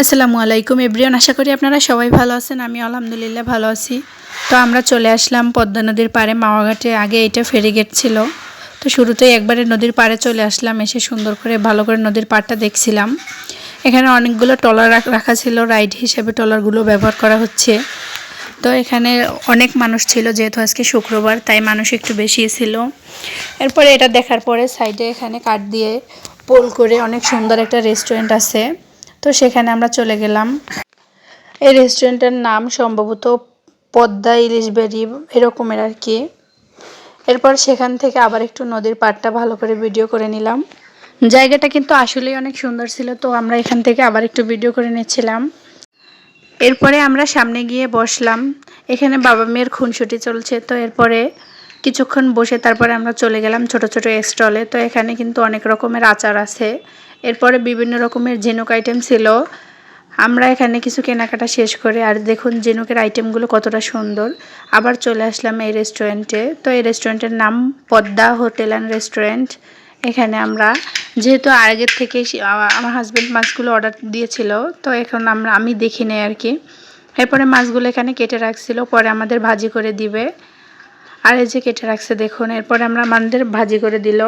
আসসালামু আলাইকুম এভরিওয়ান, আশা করি আপনারা সবাই ভালো আছেন, আমি আলহামদুলিল্লাহ ভালো আছি। তো আমরা চলে আসলাম পদ্মা নদীর পাড়ে, মাওয়াঘাটে। আগে এটা ফেরি গেট ছিল। তো শুরুতেই একবারে নদীর পাড়ে চলে আসলাম, এসে সুন্দর করে, ভালো করে নদীর পাড়টা দেখছিলাম। এখানে অনেকগুলো টলার রাখা ছিল, রাইড হিসেবে টলারগুলো ব্যবহার করা হচ্ছে। তো এখানে অনেক মানুষ ছিল, যেহেতু আজকে শুক্রবার, তাই মানুষ একটু বেশি ছিল। এরপরে এটা দেখার পরে সাইডে এখানে কাঠ দিয়ে পোল করে অনেক সুন্দর একটা রেস্টুরেন্ট আছে। তো সেখানে আমরা চলে গেলাম। এই রেস্টুরেন্টের নাম সম্ভবত পদ্মা ইলিশ বেরি এরকমের আর কি। এরপর সেখান থেকে আবার একটু নদীর পাড়টা ভালো করে ভিডিও করে নিলাম। জায়গাটা কিন্তু আসলেই অনেক সুন্দর ছিল, তো আমরা এখান থেকে আবার একটু ভিডিও করে নিচ্ছিলাম। এরপরে আমরা সামনে গিয়ে বসলাম। এখানে বাবা মেয়ের খুনসুটি চলছে, তো এরপরে কিছুক্ষণ বসে তারপরে আমরা চলে গেলাম ছোট ছোট স্টলে। তো এখানে কিন্তু অনেক রকমের আচার আছে। এরপরে বিভিন্ন রকমের ঝিনুক আইটেম ছিল। আমরা এখানে কিছু কেনাকাটা শেষ করে আর দেখুন ঝিনুকের আইটেমগুলো কতটা সুন্দর। আবার চলে আসলাম এই রেস্টুরেন্টে তো এই রেস্টুরেন্টের নাম পদ্মা হোটেল অ্যান্ড রেস্টুরেন্ট এখানে আমরা যেহেতু আগের থেকে আমার হাজব্যান্ড মাছগুলো অর্ডার দিয়েছিল, তো এখন আমরা, আমি দেখি নেই আর কি। এরপরে মাছগুলো এখানে কেটে রাখছিল, পরে আমাদের ভাজি করে দিবে। আর এই যে কেটে রাখছে, দেখুন। এরপরে আমরা আমাদের ভাজি করে দিল।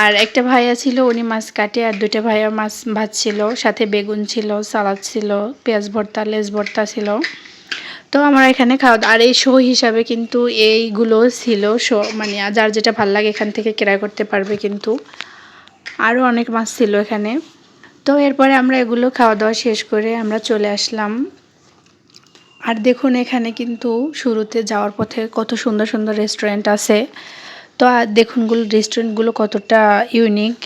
আর একটা ভাইয়া ছিল, উনি মাছ কাটে, আর দুইটা ভাইয়া মাছ ভাজছিল। সাথে বেগুন ছিল, সালাদ ছিল, পেঁয়াজ ভর্তা, লেস ভর্তা ছিল। তো আমরা এখানে খাওয়া আর এই শো হিসাবে কিন্তু এইগুলো ছিল শো মানে যার যেটা ভালো লাগে এখান থেকে ক্রয় করতে পারবে কিন্তু। আরও অনেক মাছ ছিল এখানে। তো এরপরে আমরা এগুলো খাওয়া দাওয়া শেষ করে আমরা চলে আসলাম। আর দেখুন, এখানে কিন্তু শুরুতে যাওয়ার পথে কত সুন্দর সুন্দর রেস্টুরেন্ট আছে। তো দেখুনগুলো রেস্টুরেন্টগুলো কতটা ইউনিক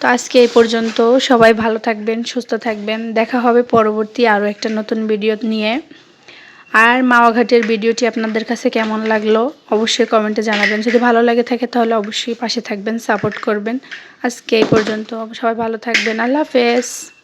তো, আজকে এই পর্যন্ত সবাই ভালো থাকবেন, সুস্থ থাকবেন। দেখা হবে পরবর্তী আরও একটা নতুন ভিডিও নিয়ে। আর মাওয়াঘাটের ভিডিওটি আপনাদের কাছে কেমন লাগল অবশ্যই কমেন্টে জানাবেন। যদি ভালো লাগে থাকে, তাহলে অবশ্যই পাশে থাকবেন সাপোর্ট করবেন। আজকে এই পর্যন্ত সবাই ভালো থাকবেন। আল্লাহ হাফেজ।